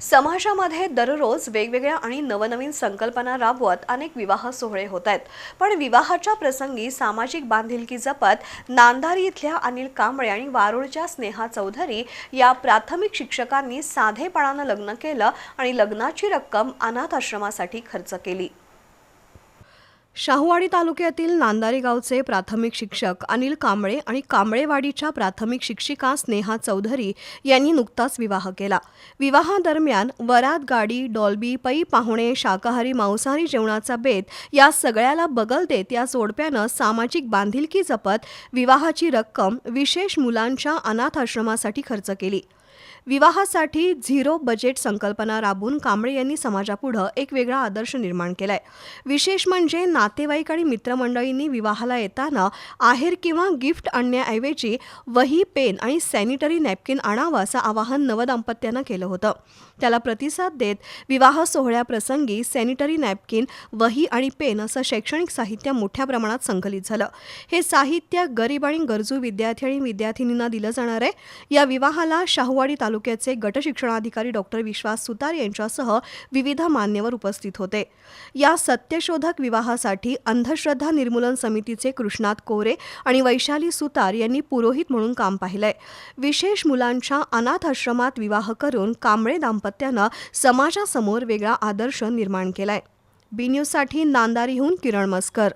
समाजामध्ये दररोज वेगवेगळ्या आणि नवनवीन संकल्पना राबवत अनेक विवाह सोहळे होत आहेत. पण विवाहाच्या प्रसंगी सामाजिक बांधिलकी जपत नांदारी इथल्या अनिल कांबळे आणि वारुळच्या स्नेहा चौधरी या प्राथमिक शिक्षकांनी साधेपणानं लग्न केलं आणि लग्नाची रक्कम अनाथ आश्रमासाठी खर्च केली. शाहूवाडी तालुक्यातील नांदारी गावचे प्राथमिक शिक्षक अनिल कांबळे आणि कांबळेवाडीच्या प्राथमिक शिक्षिका स्नेहा चौधरी यांनी नुकताच विवाह केला. विवाहादरम्यान वरात गाडी डॉल्बी पै पाहुणे शाकाहारी मांसाहारी जेवणाचा बेत या सगळ्याला बगल देत या जोडप्यानं सामाजिक बांधिलकी जपत विवाहाची रक्कम विशेष मुलांच्या अनाथ आश्रमासाठी खर्च केली. विवाहासाठी झिरो बजेट संकल्पना राबून कांबळे यांनी समाजापुढं एक वेगळा आदर्श निर्माण केलाय. विशेष म्हणजे नातेवाईक आणि मित्रमंडळींनी विवाहाला येताना आहेर किंवा गिफ्ट आणण्याऐवजी वही पेन आणि सॅनिटरी नॅपकिन आणावं असं आवाहन नवदाम्पत्यानं केलं होतं. त्याला प्रतिसाद देत विवाह सोहळ्याप्रसंगी सॅनिटरी नॅपकिन वही आणि पेन असं शैक्षणिक साहित्य मोठ्या प्रमाणात संकलित झालं. हे साहित्य गरीब आणि गरजू विद्यार्थी आणि विद्यार्थिनींना दिलं जाणार आहे. या विवाहाला शाहू सावंतवाडी तालुक्याचे गटशिक्षणाधिकारी डॉक्टर विश्वास सुतार यांच्यासह विविध मान्यवर उपस्थित होते. या सत्यशोधक विवाहासाठी अंधश्रद्धा निर्मूलन समितीचे कृष्णात कोरे आणि वैशाली सुतार यांनी पुरोहित म्हणून काम पाहिलंय. विशेष मुलांच्या अनाथ आश्रमात विवाह करून कांबळे दाम्पत्यानं समाजासमोर वेगळा आदर्श निर्माण केलाय. बी न्यूजसाठी नांदारीहून किरण मस्कर.